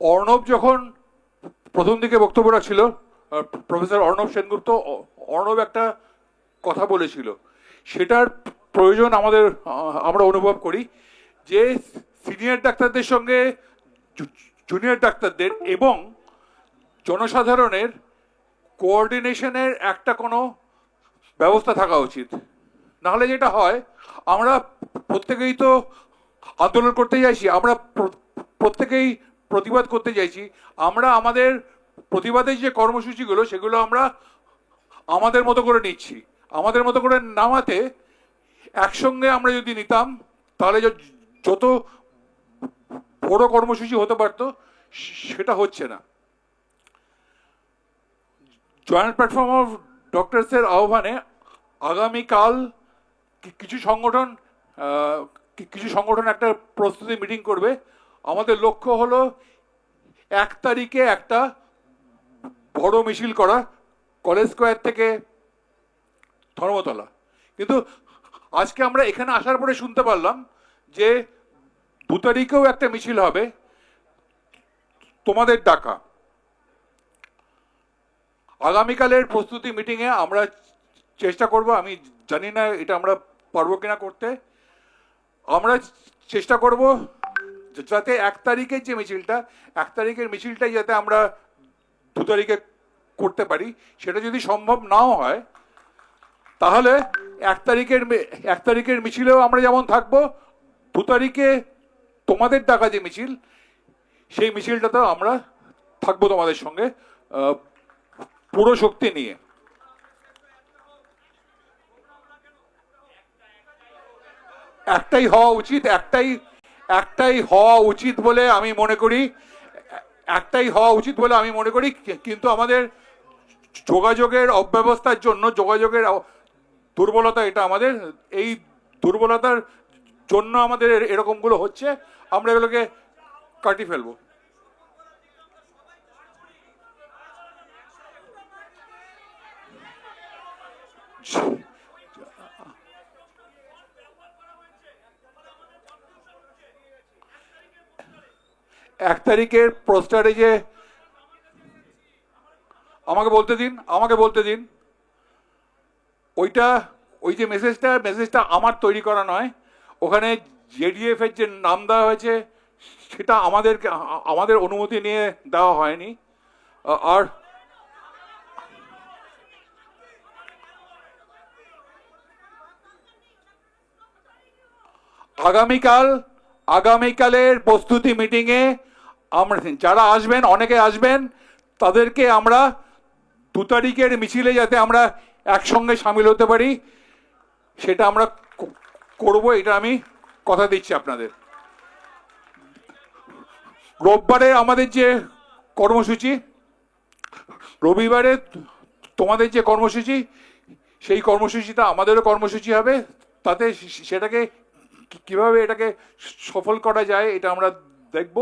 অর্ণব যখন প্রথম দিকে বক্তব্য রাখছিল প্রফেসর অর্ণব সেনগুপ্ত, অর্ণব একটা কথা বলেছিল। সেটার প্রয়োজন আমাদের, আমরা অনুভব করি যে সিনিয়র ডাক্তারদের সঙ্গে জুনিয়র ডাক্তারদের এবং জনসাধারণের কোঅর্ডিনেশনের একটা কোনো ব্যবস্থা থাকা উচিত। নাহলে যেটা হয়, আমরা প্রত্যেকেই তো আন্দোলন করতে চাইছি আমরা প্রত্যেকেই প্রতিবাদ করতে চাইছি। আমরা আমাদের প্রতিবাদের যে কর্মসূচিগুলো, সেগুলো আমরা আমাদের মতো করে নিচ্ছি। আমাদের মতো করে নামাতে একসঙ্গে আমরা যদি নিতাম, তাহলে যত বড় কর্মসূচি হতে পারতো, সেটা হচ্ছে না। জয়েন্ট প্ল্যাটফর্ম অফ ডক্টরসের আহ্বানে আগামীকাল কিছু সংগঠন কিছু সংগঠন একটা প্রস্তুতি মিটিং করবে। আমাদের লক্ষ্য হলো এক তারিখে একটা বড় মিছিল করা, কলেজ স্কোয়ার থেকে ধর্মতলা। কিন্তু আজকে আমরা এখানে আসার পরে শুনতে পারলাম যে দু তারিখেও একটা মিছিল হবে, তোমাদের ডাকা। আগামীকালের প্রস্তুতি মিটিংয়ে আমরা চেষ্টা করব, আমি জানি না এটা আমরা পারব কিনা করতে। আমরা চেষ্টা করব যাতে এক তারিখের যে মিছিলটা, এক তারিখের মিছিলটাই যাতে আমরা দু তারিখে করতে পারি, সেটা যদি সম্ভব নাও হয়, তাহলে এক তারিখের এক তারিখের মিছিলেও আমরা যেমন থাকব, দু তারিখে তোমাদের ডাকা যে মিছিল, সেই মিছিলটাতেও আমরা থাকব তোমাদের সঙ্গে পুরো শক্তি নিয়ে। একটাই হওয়া উচিত, একটাই একটাই হওয়া উচিত বলে আমি মনে করি, একটাই হওয়া উচিত বলে আমি মনে করি, কিন্তু আমাদের যোগাযোগের অব্যবস্থার জন্য, যোগাযোগের দুর্বলতা এটা আমাদের, এই দুর্বলতার জন্য আমাদের এর- এরকমগুলো হচ্ছে, আমরা এগুলোকে কাটিয়ে ফেলব। এক তারিখের পোস্টারে যে আমাকে বলতে দিন, আমাকে বলতে দিন। ওইটা, ওই যে মেসেজটা মেসেজটা আমার তৈরি করা নয়। ওখানে জেডিএফ এর যে নাম দেওয়া হয়েছে, সেটা আমাদেরকে, আমাদের অনুমতি নিয়ে দেওয়া হয়নি। আর আগামীকাল, আগামীকালের প্রস্তুতি মিটিংয়ে আমরা যারা আসবেন, অনেকে আসবেন, তাদেরকে আমরা দু তারিখের মিছিলে যাতে আমরা একসঙ্গে সামিল হতে পারি, সেটা আমরা করব, এটা আমি কথা দিচ্ছি আপনাদের। রোববারে আমাদের যে কর্মসূচি, রবিবারে তোমাদের যে কর্মসূচি, সেই কর্মসূচিটা আমাদেরও কর্মসূচি হবে, তাতে সেটাকে কীভাবে এটাকে সফল করা যায়, এটা আমরা দেখব।